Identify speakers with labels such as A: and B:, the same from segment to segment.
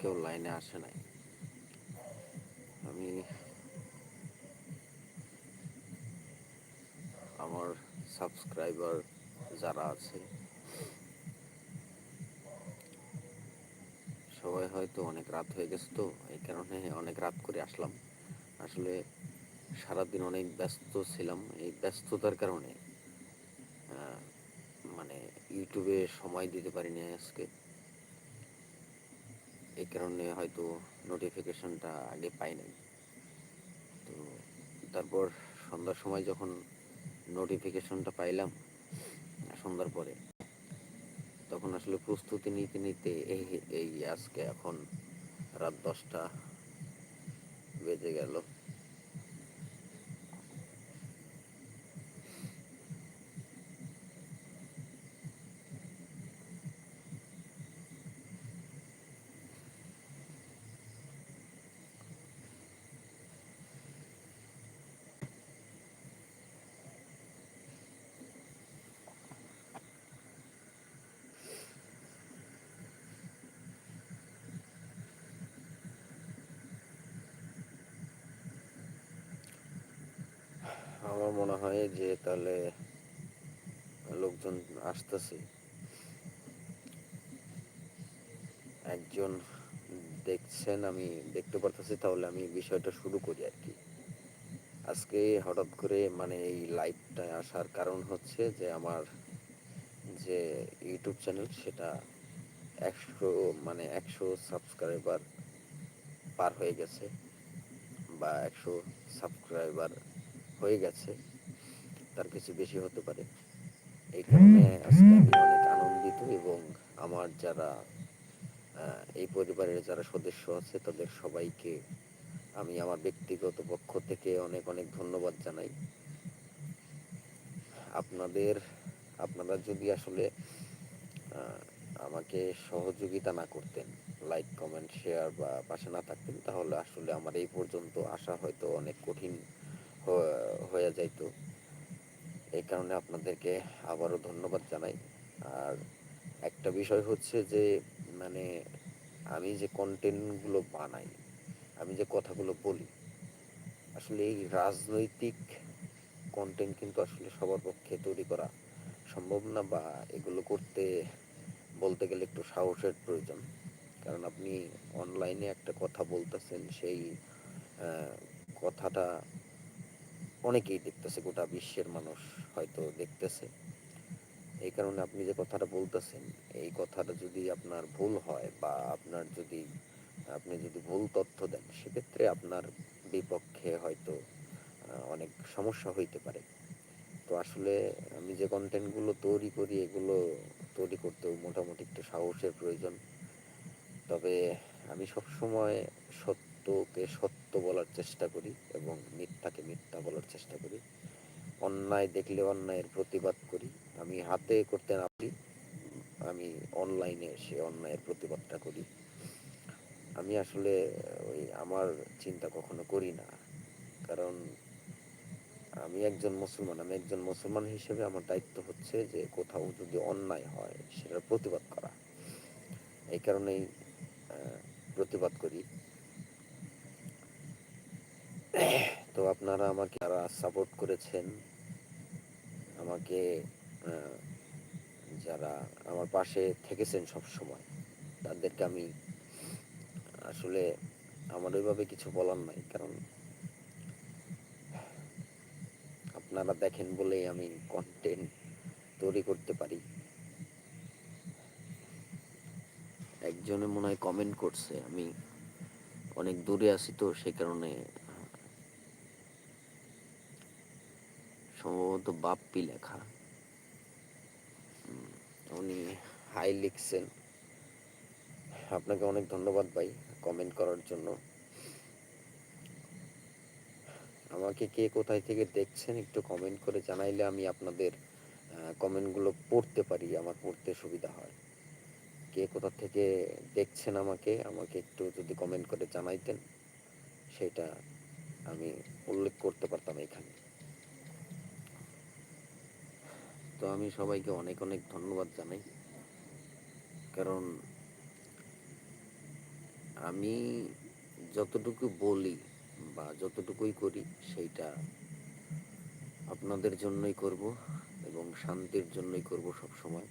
A: কেউ লাইনে আসে নাই। আমি আমার সাবস্ক্রাইবার যারা আছে, সবাই হয়তো অনেক রাত হয়ে গেছে তো, এই কারণে অনেক রাত করে আসলাম। আসলে সারাদিন অনেক ব্যস্ত ছিলাম, এই ব্যস্ততার কারণে মানে ইউটিউবে সময় দিতে পারিনি আজকে। এই কারণে হয়তো নোটিফিকেশনটা আগে পাই নাই। তো তারপর সন্ধ্যার সময় যখন নোটিফিকেশনটা পাইলাম, সন্ধ্যার পরে, তখন আসলে প্রস্তুতি নিতে নিতে এই এই আজকে এখন রাত দশটা বেজে গেল। আমার মনে হয় যে তাহলে লোকজন আসতেছে। একজন দেখছেন, আমি দেখতে পারতেছি, তাহলে আমি বিষয়টা শুরু করি আর কি। আজকে হঠাৎ করে মানে এই লাইভটায় আসার কারণ হচ্ছে যে আমার যে ইউটিউব চ্যানেল সেটা একশো মানে একশো সাবস্ক্রাইবার পার হয়ে গেছে বা একশো সাবস্ক্রাইবার হয়ে গেছে, তার কিছু বেশি হতে পারে। এই কারণে আজকে আমি অনেক আনন্দিত এবং আমার যারা এই পরিবারের যারা সদস্য আছে, তাদের সবাইকে আমি আমার ব্যক্তিগত পক্ষ থেকে অনেক অনেক ধন্যবাদ জানাই। আপনাদের, আপনারা যদি আসলে আমাকে সহযোগিতা না করতেন লাইক কমেন্ট শেয়ার বা পাশে না থাকতেন, তাহলে আসলে আমার এই পর্যন্ত আসা হয়তো অনেক কঠিন হয়ে যাইতো এই কারণে আপনাদেরকে আবারও ধন্যবাদ জানাই। আর একটা বিষয় হচ্ছে যে মানে আমি যে কন্টেন্টগুলো বানাই, আমি যে কথাগুলো বলি, আসলে এই রাজনৈতিক কন্টেন্ট কিন্তু আসলে সবার পক্ষে তৈরি করা সম্ভব না বা এগুলো করতে বলতে গেলে একটু সাহসের প্রয়োজন। কারণ আপনি অনলাইনে একটা কথা বলতেছেন, সেই কথাটা অনেকেই দেখতেছে, গোটা বিশ্বের মানুষ হয়তো দেখতেছে। এই কারণে আপনি যে কথাটা বলতেছেন, এই কথাটা যদি আপনার ভুল হয় বা আপনার যদি, আপনি যদি ভুল তথ্য দেন, সেক্ষেত্রে আপনার বিপক্ষে হয়তো অনেক সমস্যা হইতে পারে। তো আসলে আমি যে কন্টেন্টগুলো তৈরি করি, এগুলো তৈরি করতেও মোটামুটি একটু সাহসের প্রয়োজন। তবে আমি সবসময় সত্যকে সত্য বলার চেষ্টা করি এবং মিথ্যাকে মিথ্যা বলার চেষ্টা করি। অন্যায় দেখলে অন্যায়ের প্রতিবাদ করি। আমি হাতে করতে না পারি, আমি অনলাইনে সে অন্যায়ের প্রতিবাদটা করি। আমি আসলে ওই আমার চিন্তা কখনো করি না। কারণ আমি একজন মুসলমান, আমি একজন মুসলমান হিসেবে আমার দায়িত্ব হচ্ছে যে কোথাও যদি অন্যায় হয় সেটার প্রতিবাদ করা। এই কারণেই প্রতিবাদ করি। তো আপনারা আমাকে যারা সাপোর্ট করেছেন, আমাকে যারা আমার পাশে থেকেছেন সব সময় তাদেরকে আমি আসলে আমার ওইভাবে কিছু বলার নাই, কারণ আপনারা দেখেন বলেই আমি কন্টেন্ট তৈরি করতে পারি। একজনে মনে হয় কমেন্ট করছে, আমি অনেক দূরে আছি তো সেই কারণে সম্ভবত বাপ্পি লেখা। উনি হাই লিখছেন। আপনাকে অনেক ধন্যবাদ ভাই কমেন্ট করার জন্য। আমাকে কে কোথায় থেকে দেখছেন একটু কমেন্ট করে জানাইলে আমি আপনাদের কমেন্টগুলো পড়তে পারি, আমার পড়তে সুবিধা হয়। কে কোথা থেকে দেখছেন আমাকে আমাকে একটু যদি কমেন্ট করে জানাইতেন, সেটা আমি উল্লেখ করতে পারতাম এখানে। তো আমি সবাইকে অনেক অনেক ধন্যবাদ জানাই। কারণ আমি যতটুকু বলি বা যতটুকুই করি সেইটা আপনাদের জন্যই করব এবং শান্তির জন্যই করব সব সময়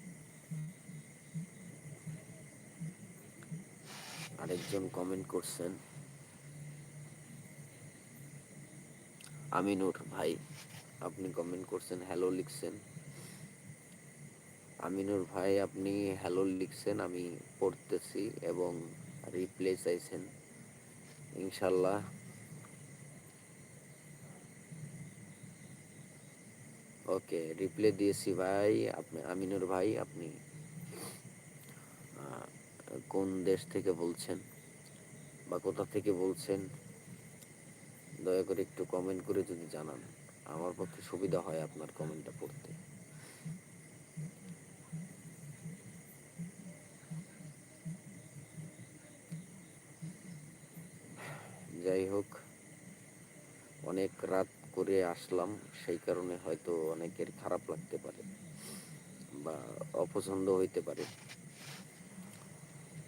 A: আরেকজন কমেন্ট করছেন, আমিনুর ভাই, আপনি কমেন্ট করছেন হ্যালো লিখছেন। আমিনুর ভাই, আপনি হ্যালো লিখছেন, আমি পড়তেছি এবং রিপ্লে চাইছেন। ইনশাল্লাহ ওকে রিপ্লে দিয়েছি ভাই, আপনি, আমিনুর ভাই, আপনি কোন দেশ থেকে বলছেন বা কোথা থেকে বলছেন, দয়া করে একটু কমেন্ট করে যদি জানান। আমার পক্ষে সুবিধা হয় আপনার কমেন্টটা পড়তে যাই হোক অনেক রাত করে আসলাম, সেই কারণে হয়তো অনেকের খারাপ লাগতে পারে বা অপছন্দ হইতে পারে।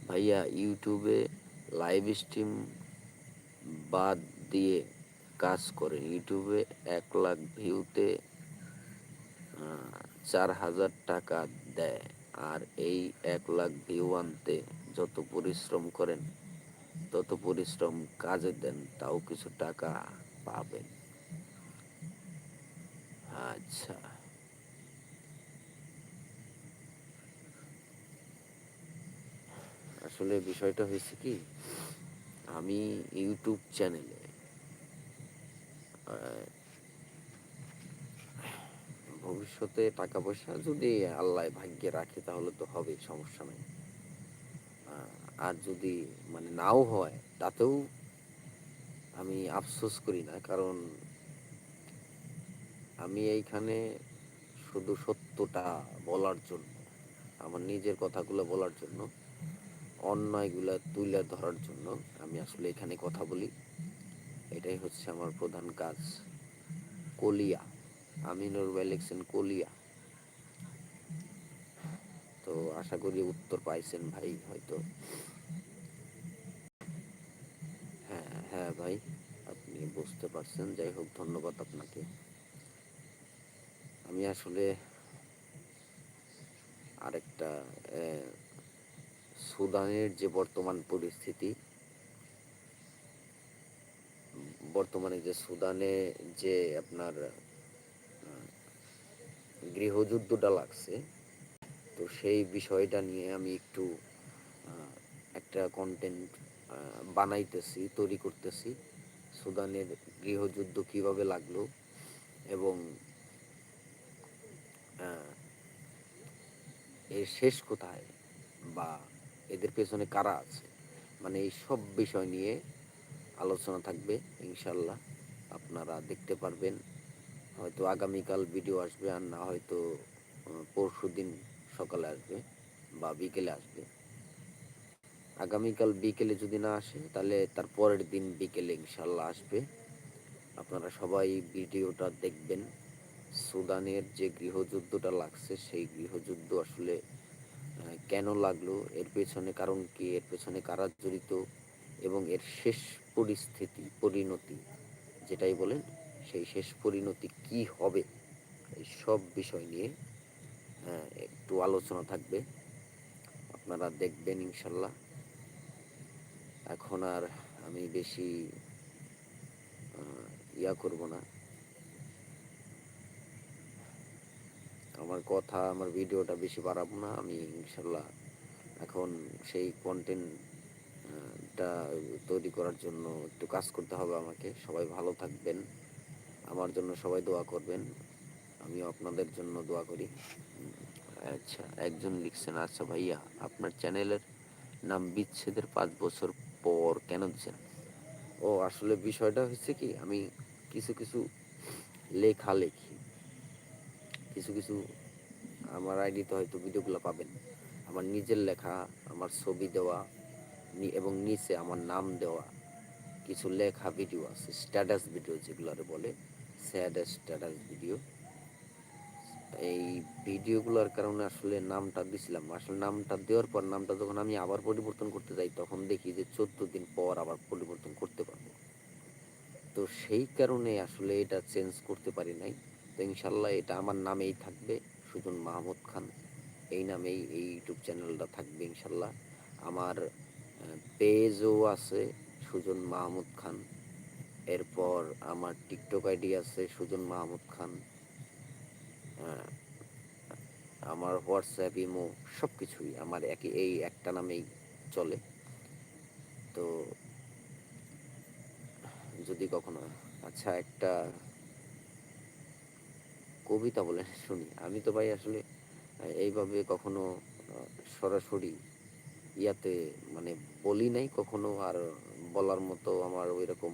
A: ভাইয়া, ইউটিউবে লাইভ স্ট্রিম বাদ দিয়ে কাজ করেন। ইউটিউবে এক লাখ ভিউতে চার হাজার টাকা দেয় আর এই এক লাখ ভিউ আনতে যত পরিশ্রম করেন, তত পরিশ্রম কাজে দেন, তাও কিছু টাকা পাবেন। আচ্ছা। আসলে বিষয়টা হয়েছে কি, আমি ইউটিউব চ্যানেলে ভবিষ্যতে টাকা পয়সা যদি আল্লাহ ভাগ্যে রাখে তাহলে তো হবে সমস্যা নাই। আর যদি মানে নাও হয়, তাতেও আমি আফসোস করি না, কারণ আমি এইখানে শুধু সত্যটা বলার জন্য, আমার নিজের কথাগুলো বলার জন্য, অন্যায়গুলা তুলে ধরার জন্য আমি আসলে এখানে কথা বলি। এটাই হচ্ছে আমার প্রধান কাজ। কলিয়া, আমিনুর ভাই কলিয়া। তো আশা করি উত্তর পাইছেন ভাই হয়তো হ্যাঁ হ্যাঁ ভাই, আপনি বুঝতে পারছেন। যাই হোক, ধন্যবাদ আপনাকে। আমি আসলে আরেকটা সুদানের যে বর্তমান পরিস্থিতি, বর্তমানে যে সুদানে যে আপনার গৃহযুদ্ধটা লাগছে, তো সেই বিষয়টা নিয়ে আমি একটু একটা কন্টেন্ট বানাইতেছি, তৈরি করতেছি। সুদানের গৃহযুদ্ধ কীভাবে লাগল এবং এর শেষ কোথায় বা এদের পেছনে কারা আছে? মানে এই সব বিষয় নিয়ে আলোচনা থাকবে ইনশাল্লাহ আপনারা দেখতে পারবেন। হয়তো আগামীকাল ভিডিও আসবে আর না হয়তো পরশু দিন সকালে আসবে বা বিকেলে আসবে। আগামীকাল বিকেলে যদি না আসে, তাহলে তার পরের দিন বিকেলে ইনশাল্লাহ আসবে। আপনারা সবাই ভিডিওটা দেখবেন। সুদানের যে গৃহযুদ্ধটা লাগছে, সেই গৃহযুদ্ধ আসলে কেন লাগল, এর পেছনে কারণ কি, এর পেছনে কারা জড়িত, এবং এর শেষ পরিস্থিতি, পরিণতি যেটাই বলেন, সেই শেষ পরিণতি কি হবে, এই সব বিষয় নিয়ে একটু আলোচনা থাকবে। আপনারা দেখবেন ইনশাল্লাহ এখন আর আমি বেশি ইয়া করব না। আমার কথা, আমার ভিডিওটা বেশি বাড়াবো না। আমি ইনশাল্লাহ এখন সেই কন্টেন্টটা তৈরি করার জন্য একটু কাজ করতে হবে আমাকে। সবাই ভালো থাকবেন। আমার জন্য সবাই দোয়া করবেন। আমিও আপনাদের জন্য দোয়া করি। আচ্ছা একজন লিখছেন আচ্ছা ভাইয়া, আপনার চ্যানেলের নাম বিচ্ছেদের পাঁচ বছর পর কেন দিচ্ছেন ও, আসলে বিষয়টা হচ্ছে কি, আমি কিছু কিছু লেখা লেখি কিছু কিছু আমার আইডিতে হয়তো ভিডিওগুলো পাবেন। আমার নিজের লেখা, আমার ছবি দেওয়া এবং নিচে আমার নাম দেওয়া কিছু লেখা ভিডিও আছে স্ট্যাটাস ভিডিও যেগুলো বলে স্যাড স্ট্যাটাস ভিডিও এই ভিডিওগুলোর কারণে আসলে নামটা দিছিলাম। আসলে নামটা দেওয়ার পর নামটা যখন আমি আবার পরিবর্তন করতে যাই, তখন দেখি যে চোদ্দ দিন পর আবার পরিবর্তন করতে পারব। তো সেই কারণে আসলে এটা চেঞ্জ করতে পারি নাই। তো ইনশাল্লাহ এটা আমার নামেই থাকবে। সুজন মাহমুদ খান, এই নামেই এই ইউটিউব চ্যানেলটা থাকবে ইনশাল্লাহ আমার পেজও আছে সুজন মাহমুদ খান। এরপর আমার টিকটক আইডি আছে সুজন মাহমুদ খান। আমার হোয়াটসঅ্যাপ ইমো সব কিছুই আমার একই এই একটা নামেই চলে। তো যদি কখনো আচ্ছা একটা কবিতা বলে শুনি। আমি তো ভাই আসলে, এইভাবে কখনো, সরাসরি ইয়াতে মানে বলি নাই কখনো, আর বলার মতো আমার ওই রকম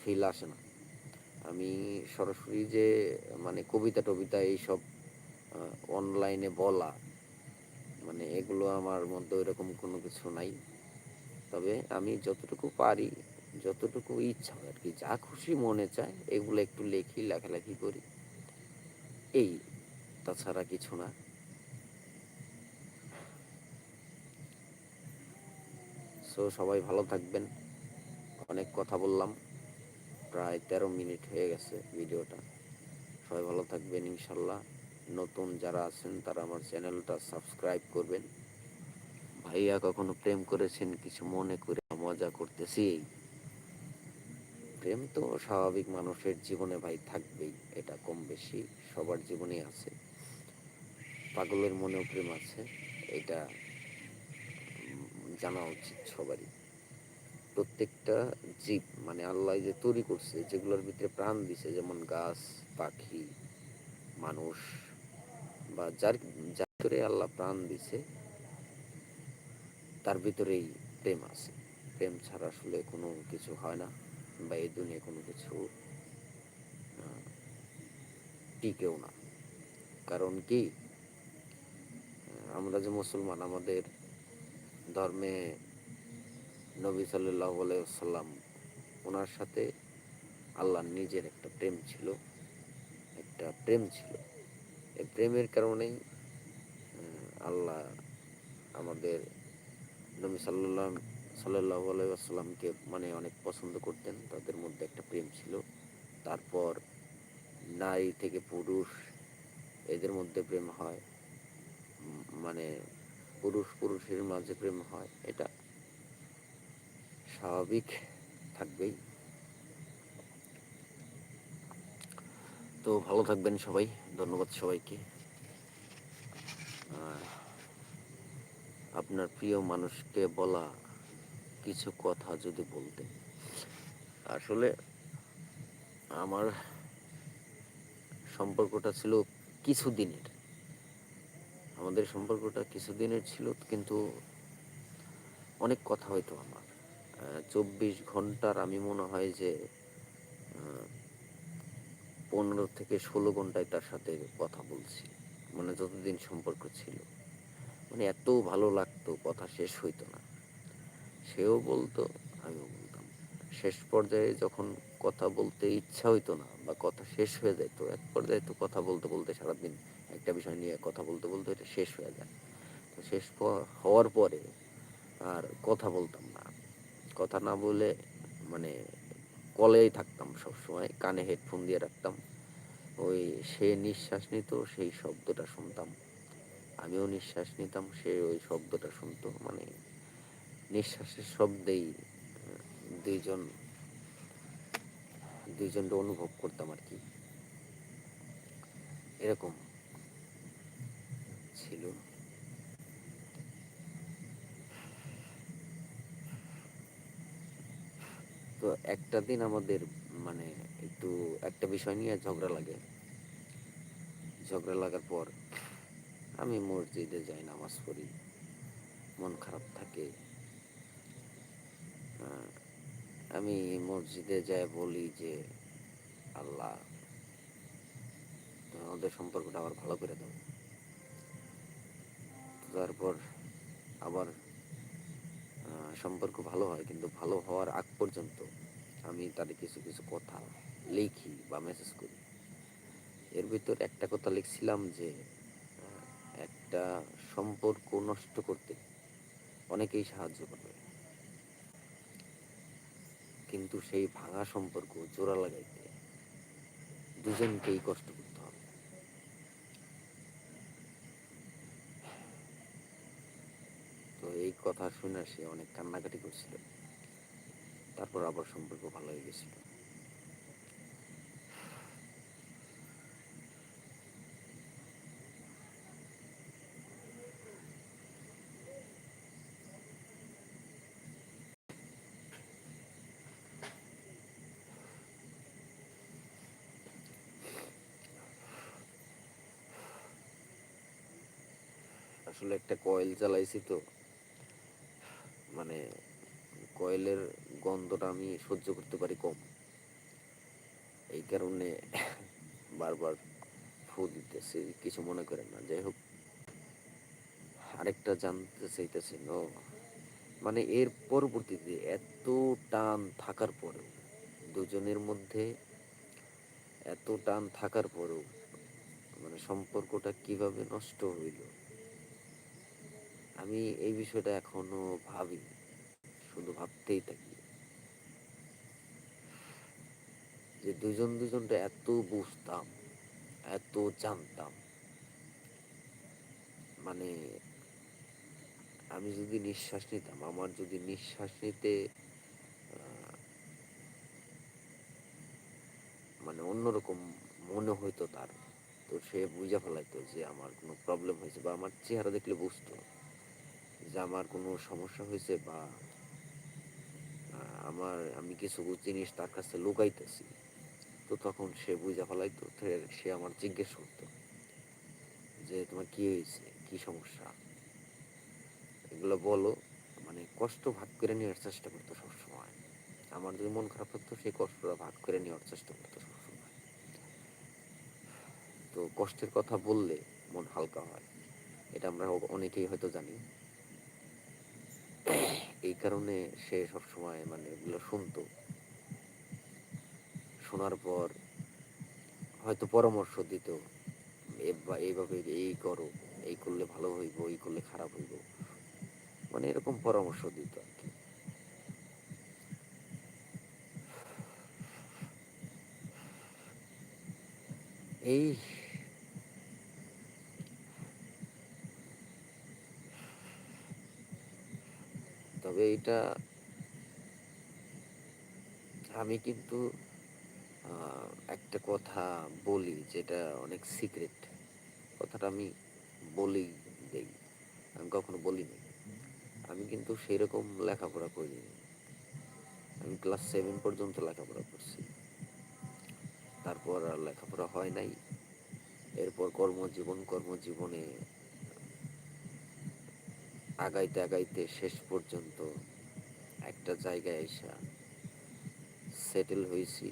A: ফিল আসে না। আমি সরাসরি যে মানে কবিতা টবিতা এইসব অনলাইনে বলা মানে এগুলো আমার মধ্যে ওইরকম কোনো কিছু নাই। তবে আমি যতটুকু পারি, যতটুকু ইচ্ছা হয় আর কি, যা খুশি মনে চায়, এগুলো একটু লেখি, লেখালেখি করি। এই, তাছাড়া কিছু না। সো সবাই ভালো থাকবেন। অনেক কথা বললাম। প্রায় তেরো মিনিট হয়ে গেছে ভিডিওটা। সবাই ভালো থাকবেন, ইনশাল্লাহ। নতুন যারা আছেন, তারা আমার চ্যানেলটা সাবস্ক্রাইব করবেন। ভাইয়া কখনো প্রেম করেছেন? কিছু মনে করে মজা করতেছি। প্রেম তো স্বাভাবিক মানুষের জীবনে ভাই থাকবেই, এটা কম বেশি সবার জীবনেই আছে। পাগলের মনেও প্রেম আছে, এটা জানা উচিত সবারই। প্রত্যেকটা জীব মানে আল্লাহ যে তৈরি করছে, যেগুলোর ভিতরে প্রাণ দিছে, যেমন গাছ, পাখি, মানুষ, বা যার যার ভিতরে আল্লাহ প্রাণ দিছে, তার ভিতরেই প্রেম আছে। প্রেম ছাড়া আসলে কোনো কিছু হয় না, বা এই দুনিয়া কোনো কিছু টিকেও না। কারণ কি? আমরা যে মুসলমান, আমাদের ধর্মে নবী সাল্লাহ সাল্লাম ওনার সাথে আল্লাহ নিজের একটা প্রেম ছিল, একটা প্রেম ছিল। এই প্রেমের কারণেই আল্লাহ আমাদের নবী সাল্লাহ সাল্লাহ আলাইসাল্লামকে মানে অনেক পছন্দ করতেন, তাদের মধ্যে একটা প্রেম ছিল। তারপর নারী থেকে পুরুষ, এদের মধ্যে প্রেম হয়। মানে পুরুষ পুরুষের মাঝে প্রেম হয়। এটা স্বাভাবিক থাকবেই। তো ভালো থাকবেন সবাই, ধন্যবাদ সবাইকে। আপনার প্রিয় মানুষকে বলা কিছু কথা যদি বলতেন। আসলে আমার সম্পর্কটা ছিল কিছুদিনের। আমাদের সম্পর্কটা কিছুদিনের ছিল, কিন্তু অনেক কথা হইতো আমার। চব্বিশ ঘণ্টার আমি মনে হয় যে পনেরো থেকে ষোলো ঘন্টায় তার সাথে কথা বলছি। মানে যতদিন সম্পর্ক ছিল। মানে এত ভালো লাগতো, কথা শেষ হইতো না। সেও বলতো, আমিও বলতাম, শেষ পর্যায়ে যখন কথা বলতে ইচ্ছা হইতো না, বা কথা শেষ হয়ে যেত এক পর্যায়ে তো কথা বলতে বলতে সারাদিন একটা বিষয় নিয়ে কথা বলতে বলতে এটা শেষ হয়ে যায়। তো শেষ হওয়ার পরে আর কথা বলতাম না। কথা না বলে মানে কলেই থাকতাম সবসময়, কানে হেডফোন দিয়ে রাখতাম। ওই সে নিঃশ্বাস নিত, সেই শব্দটা শুনতাম। আমিও নিঃশ্বাস নিতাম, সে ওই শব্দটা শুনতো। মানে নিঃশ্বাসের শব্দেই দুইজন দুইজনটা অনুভব করতাম আর কি। এরকম ছিল। তো একটা দিন আমাদের মানে একটু একটা বিষয় নিয়ে ঝগড়া লাগে। ঝগড়া লাগার পর আমি মসজিদে যাই, নামাজ পড়ি, মন খারাপ থাকে। আমি মসজিদে যাই বলি যে, আল্লাহ আমাদের সম্পর্কটা আবার ভালো করে দাও। তারপর আবার সম্পর্ক ভালো হয়, কিন্তু ভালো হওয়ার আগ পর্যন্ত আমি তাদের কিছু কিছু কথা লিখি বা মেসেজ করি। এর ভিতর একটা কথা লিখছিলাম যে একটা সম্পর্ক নষ্ট করতে অনেকেই সাহায্য করবে। কিন্তু সেই ভাঙা সম্পর্ক জোড়া লাগাইতে দুজনকেই কষ্ট করতে হবে তো এই কথা শুনে সে অনেক কান্নাকাটি করছিল। তারপর আবার সম্পর্ক ভালো হয়ে গেছিল। আসলে একটা কয়েল জ্বালাইছি তো। মানে কয়েলের গন্ধটা আমি সহ্য করতে পারি কম। এই কারণে বারবার ফু দিতেছি, কিছু মনে করেন না। যাই হোক, আরেকটা জানতে চাইতেছেন ও মানে এর পরবর্তীতে এত টান থাকার পরেও, দুজনের মধ্যে এত টান থাকার পরেও মানে সম্পর্কটা কীভাবে নষ্ট হইল? আমি এই বিষয়টা এখনও ভাবি শুধু ভাবতেই থাকি। যে দুজন দুজনটা এত বুঝতাম, এত জানতাম মানে আমি যদি নিঃশ্বাস নিতাম, আমার যদি নিঃশ্বাস নিতে মানে অন্যরকম মনে হইতো তার, তো সে বুঝে ফেলাইতো যে আমার কোনো প্রবলেম হয়েছে বা আমার চেহারা দেখলে বুঝতো। যে আমার কোনো সমস্যা হয়েছে বা আমার আমি কিছু জিনিস তার কাছে লুকাইতেছি, তো তখন সে বুঝে ফেলাইতো সে আমার জিজ্ঞেস করতো যে তোমার কি হয়েছে, কি সমস্যা? এগুলো বলো মানে কষ্ট ভাগ করে নেওয়ার চেষ্টা করতো সবসময়। আমার যদি মন খারাপ হতো, সেই কষ্টটা ভাগ করে নেওয়ার চেষ্টা করতো সবসময়। তো কষ্টের কথা বললে মন হালকা হয়। এটা আমরা অনেকেই হয়তো জানি। এই কারণে সে সবসময় মানে এগুলো শুনতো। শোনার পর হয়তো পরামর্শ দিত এইভাবে এই করো, এই করলে ভালো হইব, এই করলে খারাপ হইব। মানে এরকম পরামর্শ দিত আর কি। এই তবে এটা আমি কিন্তু একটা কথা বলি যেটা অনেক সিক্রেট কথাটা আমি বলি দেই। আমি কখনো বলিনি। আমি কিন্তু সেরকম লেখাপড়া করিনি। আমি ক্লাস সেভেন পর্যন্ত লেখাপড়া করছি। তারপর আর লেখাপড়া হয় নাই। এরপর কর্মজীবন কর্মজীবনে আগাইতে আগাইতে শেষ পর্যন্ত একটা জায়গায় এসে সেটেল হয়েছি।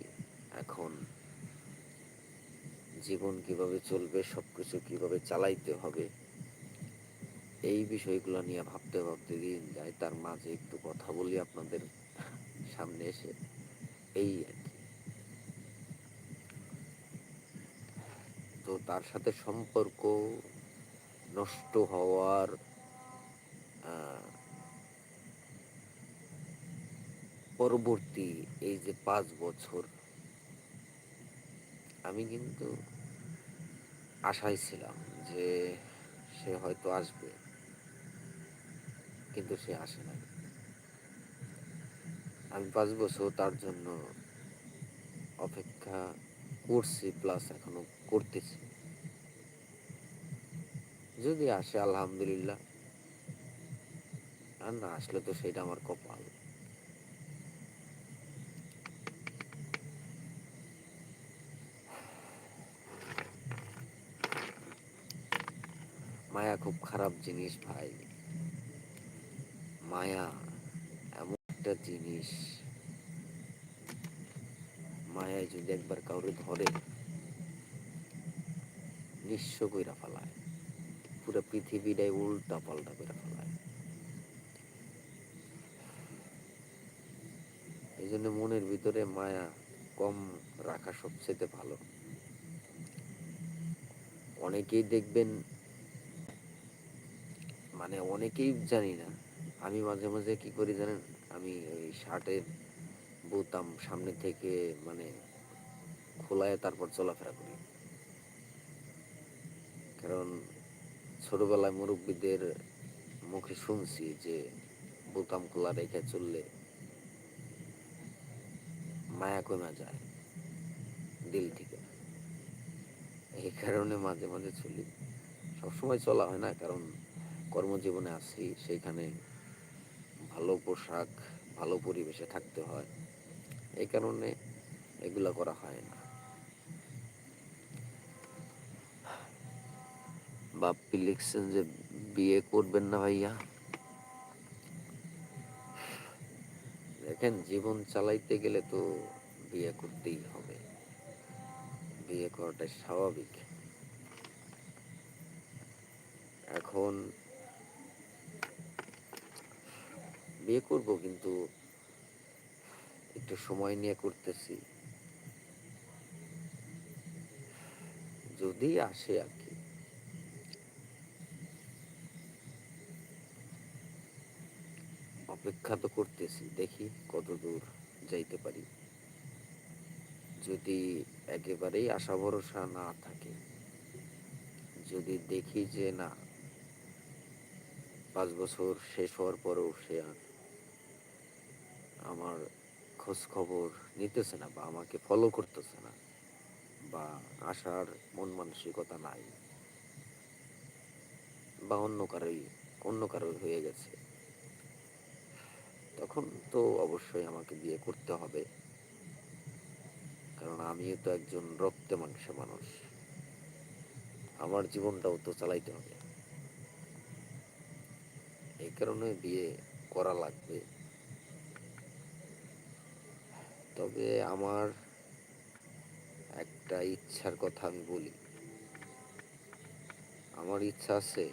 A: এখন জীবন কীভাবে চলবে, সবকিছু কীভাবে চালাইতে হবে, এই বিষয়গুলো নিয়ে ভাবতে ভাবতে দিন যায়। তার মাঝে একটু কথা বলি আপনাদের সামনে এসে। এই আর কি। তো তার সাথে সম্পর্ক নষ্ট হওয়ার পরবর্তী এই যে পাঁচ বছর, আমি কিন্তু আশায় ছিলাম যে সে হয়তো আসবে, কিন্তু সে আসে নাই। আমি পাঁচ বছর তার জন্য অপেক্ষা করছি প্লাস এখনও করতেছি। যদি আসে, আলহামদুলিল্লাহ। আর না আসলে তো সেটা আমার কপাল। মায়া খুব খারাপ জিনিস ভাই। মায়া এমন একটা জিনিস। মায়ায় যদি একবার কাউরে ধরে, নিঃস্ব কইরা ফেলায়। পুরো পৃথিবীটাই উল্টা পাল্টা করে ফেলায় এই জন্য মনের ভিতরে মায়া কম রাখা সবচেয়ে ভালো। অনেকেই দেখবেন মানে অনেকেই জানি না, আমি মাঝে মাঝে কি করি জানেন? আমি ওই শার্টের বোতাম সামনে থেকে মানে খোলায় তারপর চলাফেরা করি। কারণ ছোটবেলায় মুরব্বীদের মুখে শুনছি যে বোতাম খোলা রেখে চললে মায়া কমে যায় দিল থেকে। এই কারণে মাঝে মাঝে চলি। সবসময় চলা হয় না, কারণ কর্মজীবনে আছি সেইখানে ভালো পোশাক, ভালো পরিবেশে থাকতে হয়। এই কারণে এগুলা করা হয় না। বাপ্পি লিখছেন যে, বিয়ে করবেন না ভাইয়া? দেখেন, জীবন চালাইতে গেলে তো বিয়ে করতেই হবে। বিয়ে করাটা স্বাভাবিক। এখন বিয়ে করব কিন্তু একটু সময় নিয়ে করতেছি। যদি আসে আর কি। অপেক্ষা তো করতেছি। দেখি কত দূর যাইতে পারি। যদি একেবারেই আশা ভরসা না থাকে, যদি দেখি যে না, পাঁচ বছর শেষ হওয়ার পরেও সে আর আমার খোঁজ খবর নিতেছে না বা আমাকে ফলো করতেছে না বা আসার মন মানসিকতা নাই বা অন্য কারোই অন্য কারোই হয়ে গেছে। তখন তো অবশ্যই আমাকে বিয়ে করতে হবে। কারণ আমিও তো একজন রক্তে মাংসে মানুষ। আমার জীবনটাও তো চালাইতে হবে। এই কারণে বিয়ে করা লাগবে। তবে আমার একটা ইচ্ছার কথা আমি বলি। আমার ইচ্ছা আছে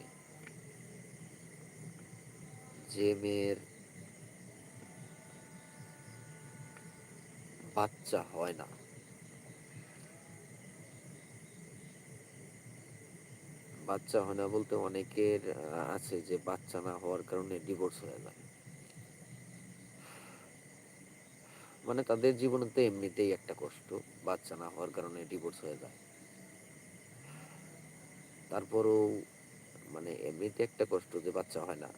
A: যে মেয়ের বাচ্চা হয় না। বাচ্চা হয় না বলতে অনেকের আছে যে বাচ্চা না হওয়ার কারণে ডিভোর্স হয়ে যায়। মানে তাদের জীবনে তো এমনিতেই একটা কষ্ট, বাচ্চা না হওয়ার কারণে ডিভোর্স হয়ে যায়। তারপরেও মানে এমনিতে একটা কষ্ট যে বাচ্চা হয় না।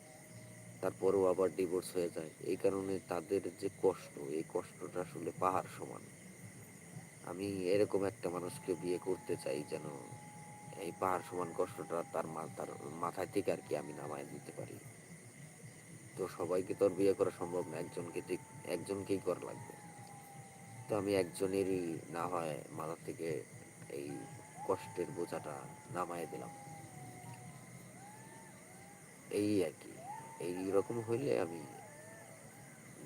A: তারপরেও আবার ডিভোর্স হয়ে যায়। এই কারণে তাদের যে কষ্ট, এই কষ্টটা আসলে পাহাড় সমান। আমি এরকম একটা মানুষকে বিয়ে করতে চাই যেন এই পাহাড় সমান কষ্টটা তার তার মাথায় থেকে আর কি আমি নামায় দিতে পারি। তো সবাইকে তো আর বিয়ে করা সম্ভব না, একজনকে ঠিক, একজনকেই করা লাগবে। তো আমি একজনেরই না হয় মাথা থেকে এই কষ্টের বোঝাটা নামায় দিলাম। এই আর কি। এই রকম হইলে আমি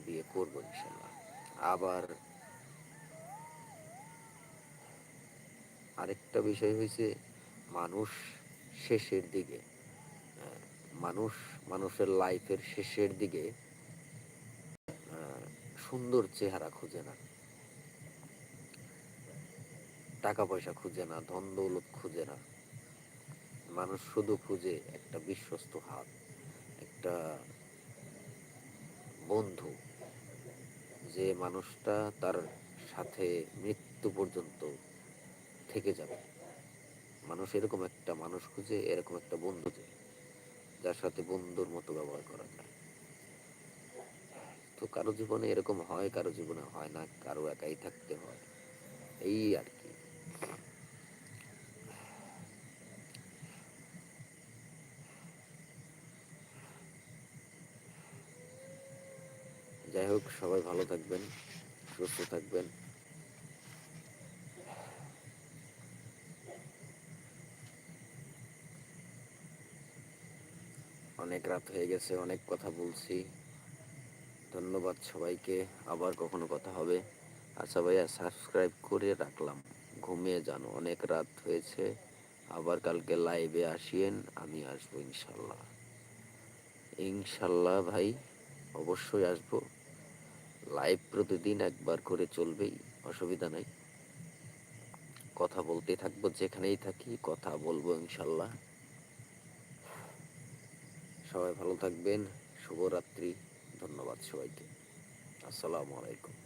A: বিয়ে করব ইনশাল্লাহ। আবার আরেকটা বিষয় হয়েছে মানুষ শেষের দিকে মানুষ মানুষের লাইফের শেষের দিকে সুন্দর চেহারা খুঁজে না। টাকা পয়সা খুঁজে না ধন দৌলত খুঁজে না। মানুষ শুধু খুঁজে একটা বিশ্বস্ত হাত। একটা বন্ধু যে মানুষটা তার সাথে মৃত্যু পর্যন্ত থেকে যাবে। মানুষ এরকম একটা মানুষ খুঁজে, এরকম একটা বন্ধু যে যার সাথে বন্ধুর মতো ব্যবহার করা যায়। তো কারও জীবনে এরকম হয়, কারও জীবনে হয় না, কারও একাই থাকতে হয়। এই আর কি। যাই হোক, সবাই ভালো থাকবেন, সুস্থ থাকবেন। অনেক রাত হয়ে গেছে, অনেক কথা বলছি। ধন্যবাদ সবাইকে, আবার কখনো কথা হবে। আচ্ছা ভাইয়া সাবস্ক্রাইব করে রাখলাম। ঘুমিয়ে যান, অনেক রাত হয়েছে। আবার কালকে লাইভে আসিয়েন, আমি আসব ইনশাল্লাহ। ইনশাল্লাহ ভাই, অবশ্যই আসব। লাইভ প্রতিদিন একবার করে চলবেই, অসুবিধা নাই। কথা বলতে থাকব, যেখানেই থাকি, কথা বলব ইনশাল্লাহ। সবাই ভালো থাকবেন, শুভরাত্রি, ধন্যবাদ সবাইকে। আসসালামু আলাইকুম।